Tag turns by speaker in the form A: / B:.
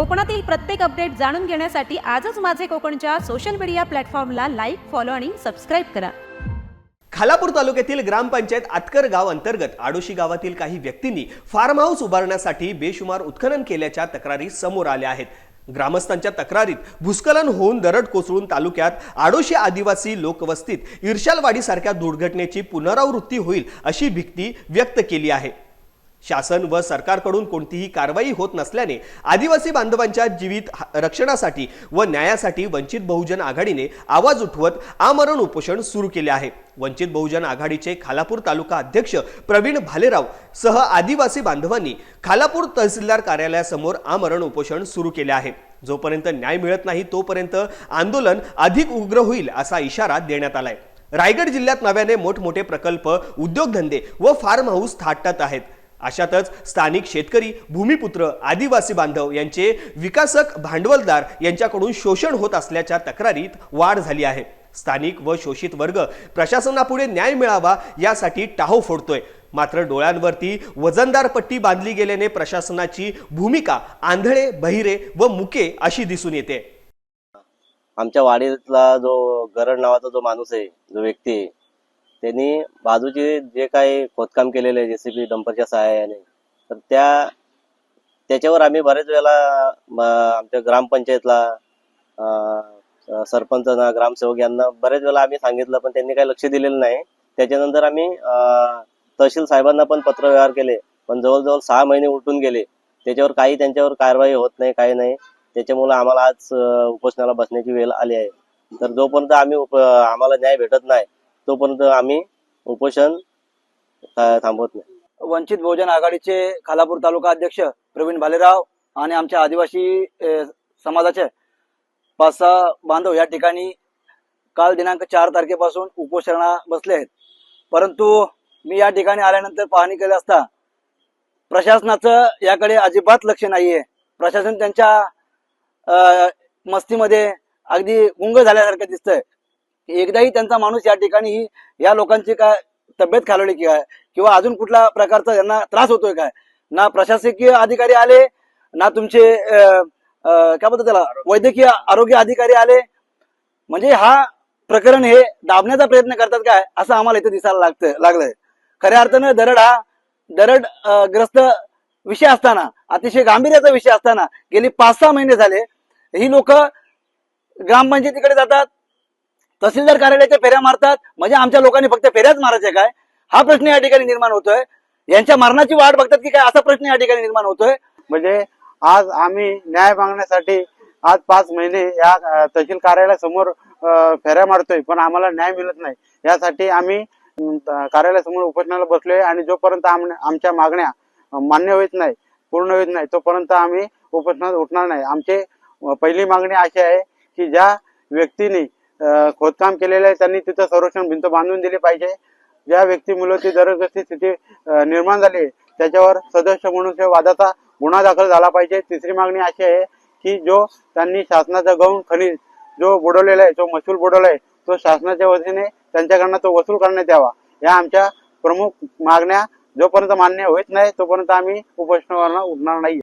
A: कोकणातील प्रत्येक अपडेट जाणून घेण्यासाठी आजच माझे कोकणच्या सोशल मीडिया प्लॅटफॉर्मला लाईक फॉलो आणि सबस्क्राईब करा.
B: खालापूर तालुक्यातील ग्रामपंचायत आतकर गाव अंतर्गत आडोशी गावातील काही व्यक्तींनी फार्म हाऊस उभारण्यासाठी बेशुमार उत्खनन केल्याच्या तक्रारी समोर आल्या आहेत. ग्रामस्थांच्या तक्रारीत भूस्खलन होऊन दरड कोसळून तालुक्यात आडोशी आदिवासी लोकवस्तीत इर्शालवाडीसारख्या दुर्घटनेची पुनरावृत्ती होईल अशी भीती व्यक्त केली आहे. शासन व सरकारकडून कोणतीही कारवाई होत नसल्याने आदिवासी बांधवांच्या जीवित रक्षणासाठी व न्यायासाठी वंचित बहुजन आघाडीने आवाज उठवत आमरण उपोषण सुरू केले आहे. वंचित बहुजन आघाडीचे खालापूर तालुका अध्यक्ष प्रवीण भालेराव सह आदिवासी बांधवांनी खालापूर तहसीलदार कार्यालयासमोर आमरण उपोषण सुरू केले आहे. जोपर्यंत न्याय मिळत नाही तोपर्यंत आंदोलन अधिक उग्र होईल असा इशारा देण्यात आलाय. रायगड जिल्ह्यात नव्याने मोठमोठे प्रकल्प उद्योगधंदे व फार्म हाऊस थाटत आहेत. अशातच स्थानिक शेतकरी भूमिपुत्र आदिवासी बांधव यांचे विकासक भांडवलदार यांच्याकडून शोषण होत असल्याच्या तक्रारीत वाढ झाली आहे. स्थानिक व शोषित वर्ग प्रशासनापुढे न्याय मिळावा यासाठी टाहो फोडतोय. मात्र डोळ्यांवरती वजनदार पट्टी बांधली गेल्याने प्रशासनाची भूमिका आंधळे बहिरे व मुके अशी दिसून येते.
C: आमच्या वाडीतला जो गरड नावाचा जो माणूस आहे जो व्यक्ती आहे त्यांनी बाजूचे जे काही खोदकाम केलेले जेसीबी डंपरच्या सहाय्याने तर त्या त्याच्यावर आम्ही बरेच वेळेला आमच्या ग्रामपंचायतला सरपंचांना सरपंच ना ग्रामसेवक यांना बरेच वेळेला आम्ही सांगितलं पण त्यांनी काही लक्ष दिलेलं नाही. त्याच्यानंतर आम्ही तहसील साहेबांना पण पत्रव्यवहार केले पण जवळजवळ सहा महिने उलटून गेले. त्याच्यावर काही त्यांच्यावर कारवाई होत नाही काही नाही. त्याच्यामुळे आम्हाला आज उपोषणाला बसण्याची वेळ आली आहे. तर जोपर्यंत आम्ही उप- आम्हाला न्याय भेटत नाही तोपर्यंत आम्ही उपोषण थांबवत नाही.
D: वंचित बहुजन आघाडीचे खालापूर तालुका अध्यक्ष प्रवीण भालेराव आणि आमच्या आदिवासी समाजाचे पाच सहा बांधव या ठिकाणी काल दिनांक चार तारखेपासून उपोषणा बसले आहेत. परंतु मी या ठिकाणी आल्यानंतर पाहणी केली असता प्रशासनाचं याकडे अजिबात लक्ष नाहीये. प्रशासन त्यांच्या मस्तीमध्ये अगदी गुंग झाल्यासारखं दिसतंय. एकदाही त्यांचा माणूस या ठिकाणी या लोकांची काय तब्येत खालवली की काय? किंवा अजून कुठल्या प्रकारचा यांना त्रास होतोय काय? ना प्रशासकीय अधिकारी आले ना तुमचे काय बोलतात त्याला? वैद्यकीय आरोग्य अधिकारी आले. म्हणजे हा प्रकरण हे दाबण्याचा प्रयत्न करतात काय? असं आम्हाला इथे दिसायला लागतं लागलंय. खऱ्या अर्थानं दरड हा दरड ग्रस्त विषय असताना अतिशय गांभीर्याचा विषय असताना गेली पाच सहा महिने झाले ही लोक ग्रामपंचायतीकडे जातात तहसीलदार कार्यालयाच्या फेऱ्या मारतात? म्हणजे आमच्या लोकांनी फक्त फेऱ्याच मारायच्या काय? हा प्रश्न या ठिकाणी निर्माण होतोय. यांच्या मरणाची वाट बघतात की काय असा प्रश्न या ठिकाणी निर्माण होतोय?
E: म्हणजे आज आम्ही न्याय मागण्यासाठी आज पाच महिने या तहसील कार्यालयासमोर फेऱ्या मारतोय पण आम्हाला न्याय मिळत नाही. यासाठी आम्ही कार्यालयासमोर उपोषणाला बसलोय आणि जोपर्यंत आम- आमच्या मागण्या मान्य होत नाही पूर्ण होत नाही तोपर्यंत आम्ही उपोषणात उठणार नाही. आमचे पहिली मागणी अशी आहे की ज्या व्यक्तीने खोदकाम केलेलं आहे. त्यांनी तिथं संरक्षण भिंत बांधून दिली पाहिजे. ज्या व्यक्तीमुळे ती दरग्रस्ती स्थिती निर्माण झाली आहे, त्याच्यावर सदस्य म्हणून वादाचा गुन्हा दाखल झाला पाहिजे. तिसरी मागणी अशी आहे की जो त्यांनी शासनाचा गौण खनिज जो बुडवलेला आहे जो महसूल बुडवला आहे तो शासनाच्या वतीने त्यांच्याकडनं तो वसूल करण्यात यावा. या आमच्या प्रमुख मागण्या जोपर्यंत मान्य होत नाही तोपर्यंत आम्ही उपोषणावर उठणार नाही.